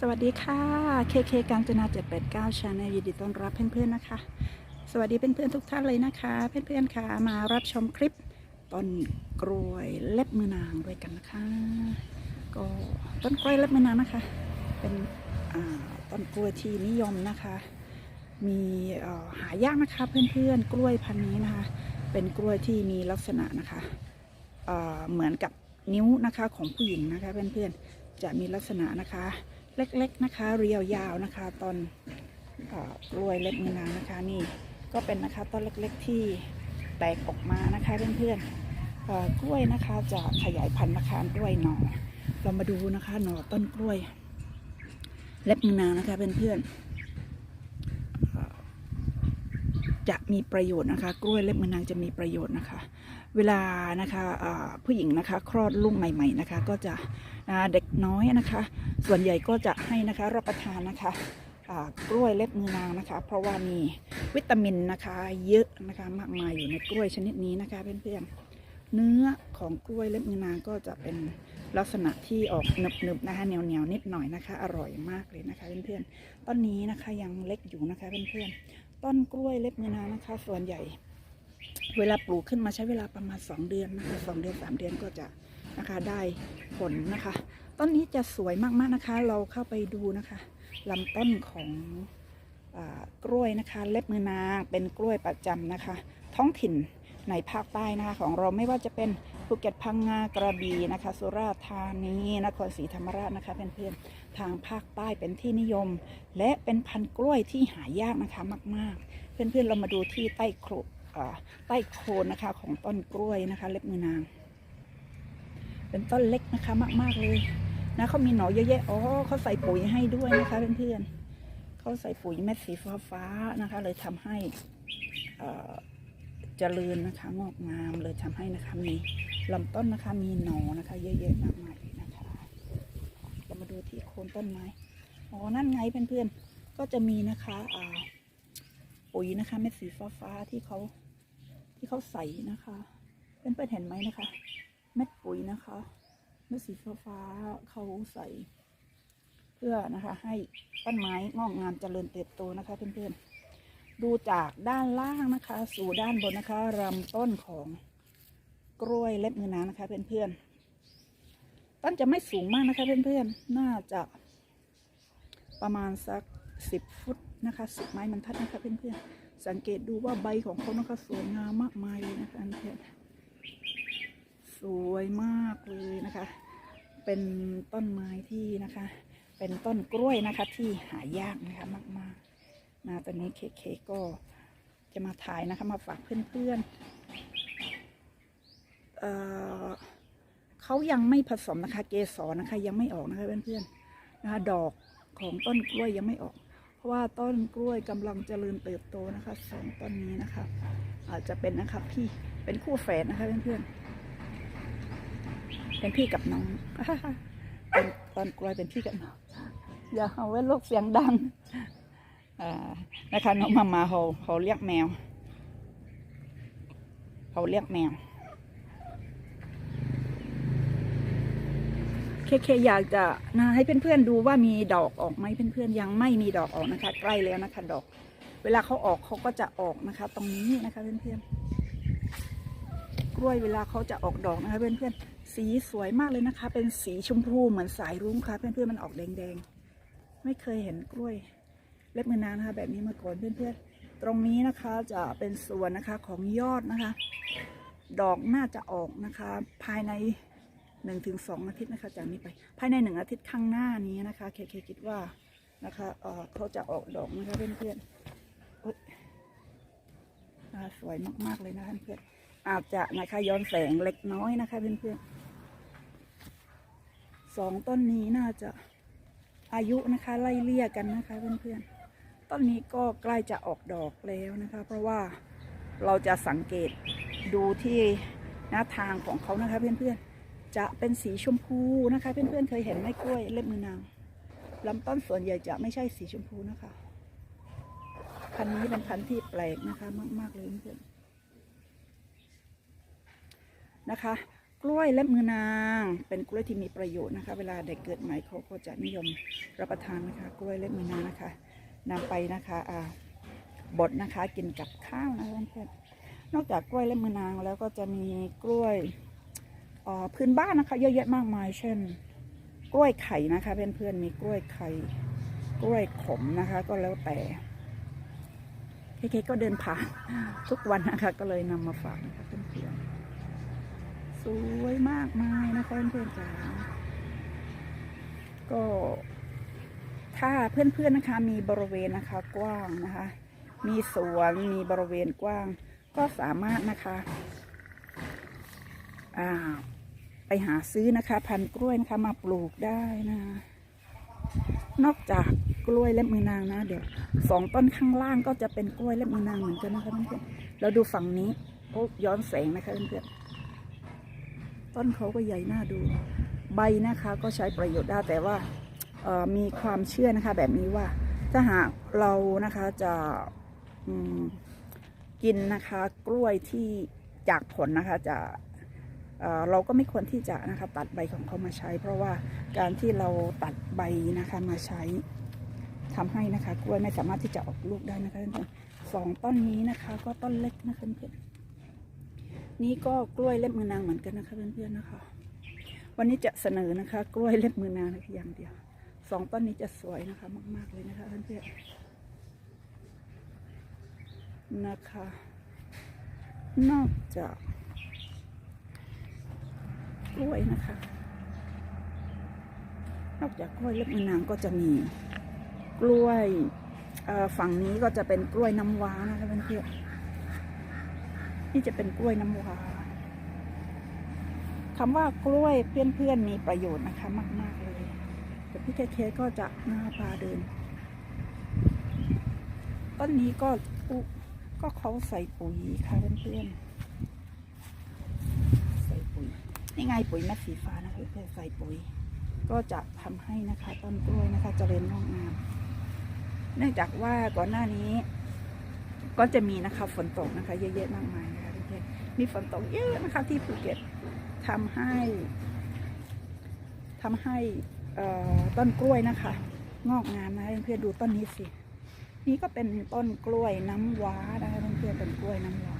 สวัสดีค่ะ KK กาญจนา789 Channel ยินดีต้อนรับเพื่อนๆนะคะ สวัสดีเพื่อนๆทุกท่านเลยนะคะ เพื่อนๆค่ะมารับชมคลิปต้นกล้วยเล็บมือนางด้วยกันนะคะ ก็ต้นกล้วยเล็บมือนางนะคะ เป็นต้นกล้วยที่นิยมนะคะ มีหายากนะคะเพื่อนๆกล้วยพันนี้นะคะ เป็นกล้วยที่มีลักษณะนะคะเเหมือนกับนิ้วนะคะของผู้หญิงนะคะเพื่อนๆจะมีลักษณะนะคะ เล็กๆนะคะ เรียวยาวนะคะ ตอนรวยเล็บมือนางนะคะนี่ก็เป็นนะคะต้นเล็กๆที่แตกออกมานะคะเพื่อนๆกล้วยนะคะจะขยายพันธุ์นะคะด้วยหน่อเรามาดูนะคะหน่อต้นกล้วยเล็บมือนางนะคะเพื่อนๆเอ่อ จะมีประโยชน์นะคะ กล้วยเล็บมือนางจะมีประโยชน์นะคะ เวลานะคะผู้หญิงนะคะคลอดลูกใหม่ๆนะคะ ก็จะเด็กน้อยนะคะ ส่วนใหญ่ก็จะให้นะคะรับประทานนะคะกล้วยเล็บมือนางนะคะ เพราะว่ามีวิตามินนะคะเยอะนะคะมากมายอยู่ในกล้วยชนิดนี้นะคะเพื่อนๆเนื้อของกล้วยเล็บมือนางก็จะเป็นลักษณะที่ออกหนึบๆนะคะเหนียวๆนิดหน่อยนะคะ อร่อยมากเลยนะคะเพื่อนๆต้นนี้นะคะยังเล็กอยู่นะคะเพื่อนๆ ต้นกล้วยเล็บมือนางนะคะ ส่วนใหญ่ เวลาปลูกขึ้นมาใช้เวลาประมาณ 2 เดือนนะคะสองเดือน 3 เดือนก็จะนะคะได้ผลนะคะ ต้นนี้จะสวยมากๆนะคะ เราเข้าไปดูนะคะลำต้นของอกล้วยนะคะเล็บมือนางเป็นกล้วยประจำนะคะ ท้องถิ่นในภาคใต้นะคะของเราไม่ว่าจะเป็น ภูเก็ตพังงากระบี่นะคะสุราษฎร์ธานีนครศรีธรรมราชนะคะเพื่อนๆทางภาคใต้เป็นที่นิยม และเป็นพันธุ์กล้วยที่หายากนะคะมาก ๆ เพื่อนๆเรามาดูที่ใต้โครใต้โคนนะคะของต้นกล้วยนะคะ เล็บมือนาง เป็นต้นเล็กนะคะมาก ๆเลยนะเขามีหน่อเยอะแยะอ๋อเขาใส่ปุ๋ยให้ด้วยนะคะเพื่อนๆเขาใส่ปุ๋ยเม็ดสีฟ้าๆนะคะ เลยทำให้ เจริญนะคะ งอกงามเลยทำให้นะคะมีลำต้นนะคะมีหนอนะคะ เยอะแยะมากมายเลยนะคะ เรามาดูที่โคนต้นไม้อ๋อนั่นไงเพื่อนๆก็จะมีนะคะอ่าปุ๋ยนะคะเม็ดสีฟ้าๆที่เขาที่เขาใส่นะคะเพื่อนๆเห็นไหมนะคะ เม็ดปุ๋ยนะคะเม็ดสีฟ้าๆเขาใส่ เพื่อนะคะ ให้ต้นไม้งอกงามเจริญเติบโตนะคะ เพื่อนๆ ดูจากด้านล่างนะคะ สู่ด้านบนนะคะลำต้นของกล้วยเล็บมือนางนะคะเพื่อนๆต้นจะไม่สูงมากนะคะเพื่อนๆ น่าจะประมาณสักสิบฟุตนะคะสิบไม้บรรทัดนะคะเพื่อนๆ สังเกตดูว่าใบของเขานะคะสวยงามมากมายเลยนะคะเพื่อนสวยมากเลยนะคะ เป็นต้นไม้ที่นะคะ เป็นต้นกล้วยนะคะที่หายากนะคะมากๆ นะตอนนี้เคเคก็จะมาถ่ายนะคะมาฝากเพื่อนๆเเขายังไม่ผสมนะคะ เกสรนะคะ ยังไม่ออกนะคะเพื่อนๆนะคะดอกของต้นกล้วยยังไม่ออก เพราะว่าต้นกล้วยกำลังเจริญเติบโตนะคะสองต้นนี้นะคะ อาจจะเป็นนะคะพี่เป็นคู่แฝดนะคะเพื่อนๆเป็นพี่กับน้องเป็นต้นกล้วยเป็นพี่กับน้องอย่าเอาไว้ลูกเสียงดัง นะคะน้องมามาเขาเขาเรียกแมวเขาเรียกแมวเคเคอยากจะนะให้เพื่อนๆดูว่ามีดอกออกไหมเพื่อนๆยังไม่มีดอกออกนะคะ ใกล้แล้วนะคะ ดอก เวลาเขาออกเขาก็จะออกนะคะ ตรงนี้นะคะเพื่อนๆกล้วยเวลาเขาจะออกดอกนะคะ เพื่อนๆสีสวยมากเลยนะคะ เป็นสีชมพูเหมือนสายรุ้งค่ะ เพื่อนๆมันออกแดงๆไม่เคยเห็นกล้วย เล็บมือนางนะคะ แบบนี้มาก่อนเพื่อนๆ ตรงนี้นะคะจะเป็นส่วนนะคะของยอดนะคะ ดอกน่าจะออกนะคะ ภายในหนึ่งถึงสองอาทิตย์นะคะ จากนี้ไป ภายในหนึ่งอาทิตย์ข้างหน้านี้นะคะเคเคคิดว่านะคะเออเขาจะออกดอกนะคะเพื่อนๆอุ๊ยอ่าสวยมากๆเลยนะคะเพื่อนอาจจะนะคะย้อนแสงเล็กน้อยนะคะเพื่อนๆสองต้นนี้น่าจะอายุนะคะไล่เลี่ยกันนะคะเพื่อนๆ ต้นนี้ก็ใกล้จะออกดอกแล้วนะคะ เพราะว่าเราจะสังเกตดูที่หน้าทางของเขานะคะเพื่อนๆ จะเป็นสีชมพูนะคะเพื่อนๆเคยเห็นไหมกล้วยเล็บมือนางลำต้นส่วนใหญ่จะไม่ใช่สีชมพูนะคะ พันนี้เป็นพันที่แปลกนะคะมากๆเลยเพื่อนนะคะ กล้วยเล็บมือนางเป็นกล้วยที่มีประโยชน์นะคะ เวลาเด็กเกิดใหม่เขาก็จะนิยมรับประทานนะคะ กล้วยเล็บมือนางนะคะ นำไปนะคะอ่าบดนะคะกินกับข้าวนะคะเพื่อนๆนอกจากกล้วยเล็บมือนางแล้วก็จะมีกล้วยเอ่อพื้นบ้านนะคะเยอะแยะมากมาย เช่น กล้วยไข่นะคะ เพื่อนๆมีกล้วยไข่ กล้วยขมนะคะ ก็แล้วแต่เคเคก็เดินผ่านทุกวันนะคะ ก็เลยนำมาฝากนะคะเพื่อนๆสวยมากมายนะคะเพื่อนๆจ๋าก็ ถ้าเพื่อนๆนะคะมีบริเวณนะคะกว้างนะคะ มีสวนมีบริเวณกว้าง ก็สามารถนะคะไปหาซื้อนะคะ พันกล้วยนะคะมาปลูกได้นะนอกจากกล้วยเล็บมือนางนะ เดี๋ยวสองต้นข้างล่างก็จะเป็นกล้วยเล็บมือนางเหมือนกันนะคะเพื่อนๆเราดูฝั่งนี้โอ้ย้อนแสงนะคะเพื่อนๆต้นเขาก็ใหญ่น่าดู ใบนะคะก็ใช้ประโยชน์ได้แต่ว่า มีความเชื่อนะคะ แบบนี้ว่าถ้าหากเรานะคะจะกินนะคะกล้วยที่จากผลนะคะจะเราก็ไม่ควรที่จะนะคะตัดใบของเขามาใช้ เพราะว่าการที่เราตัดใบนะคะมาใช้ทำให้นะคะกล้วยไม่สามารถที่จะออกลูกได้นะคะเพื่อนสองต้นนี้นะคะ ก็ต้นเล็กนะคะเพื่อนนี่ก็กล้วยเล็บมือนางเหมือนกันนะคะเพื่อนๆนะคะ วันนี้จะเสนอนะคะ กล้วยเล็บมือนางเพียงอย่างเดียว สองต้นนี้จะสวยนะคะ มาก ๆ เลยนะคะเพื่อนๆนะคะ นอกจากกล้วยนะคะ นอกจากกล้วยเล็บมือนางก็จะมีกล้วยฝั่งนี้ก็จะเป็นกล้วยน้ำว้านะคะเพื่อนๆนี่จะเป็นกล้วยน้ำว้าคำว่ากล้วยเพื่อนๆมีประโยชน์นะคะ มาก ๆ เลย แต่พี่เคเคก็จะหน้าพาเดิน ต้นนี้ก็ก็เขาใส่ปุ๋ยค่ะเพื่อนๆ ใส่ปุ๋ย นี่ไงปุ๋ยเม็ดสีฟ้านะคะเพื่อนๆใส่ปุ๋ย ก็จะทำให้นะคะต้นกล้วยนะคะเจริญงอกงาม เนื่องจากว่าก่อนหน้านี้ ก็จะมีนะคะฝนตกนะคะ เยอะแยะมากมายนะคะเพื่อนๆมีฝนตกเยอะนะคะที่ภูเก็ตทำให้ทำให้ ต้นกล้วยนะคะ งอกงามนะเพื่อนๆดูต้นนี้สิ นี่ก็เป็นต้นกล้วยน้ำว้านะคะเพื่อนๆเป็นกล้วยน้ำว้า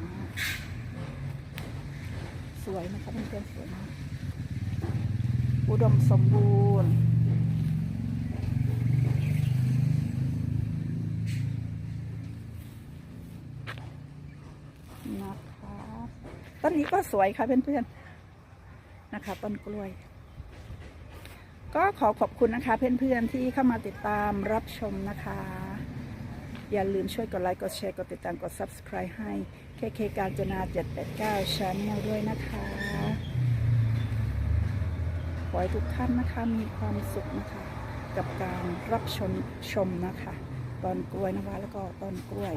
สวยนะคะเพื่อนๆสวยมากอุดมสมบูรณ์นะคะต้นนี้ก็สวยค่ะเพื่อนๆนะคะ ต้นกล้วย ก็ขอขอบคุณนะคะ เพื่อนๆที่เข้ามาติดตามรับชมนะคะ อย่าลืมช่วยกดไลค์ กดแชร์ กดติดตาม กด subscribe ให้ KK การจนา 789 Channel ด้วยนะคะ ขอให้ทุกท่านนะคะมีความสุขนะคะ กับการรับชมชมนะคะต้นกล้วยนะคะแล้วก็ต้นกล้วย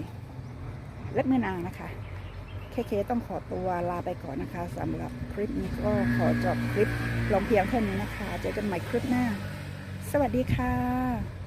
เล็บมือนางนะคะ เคเคต้องขอตัวลาไปก่อนนะคะสำหรับคลิปนี้ก็ขอจบคลิปลงเพียงเท่านี้นะคะ เจอกันใหม่คลิปหน้า สวัสดีค่ะ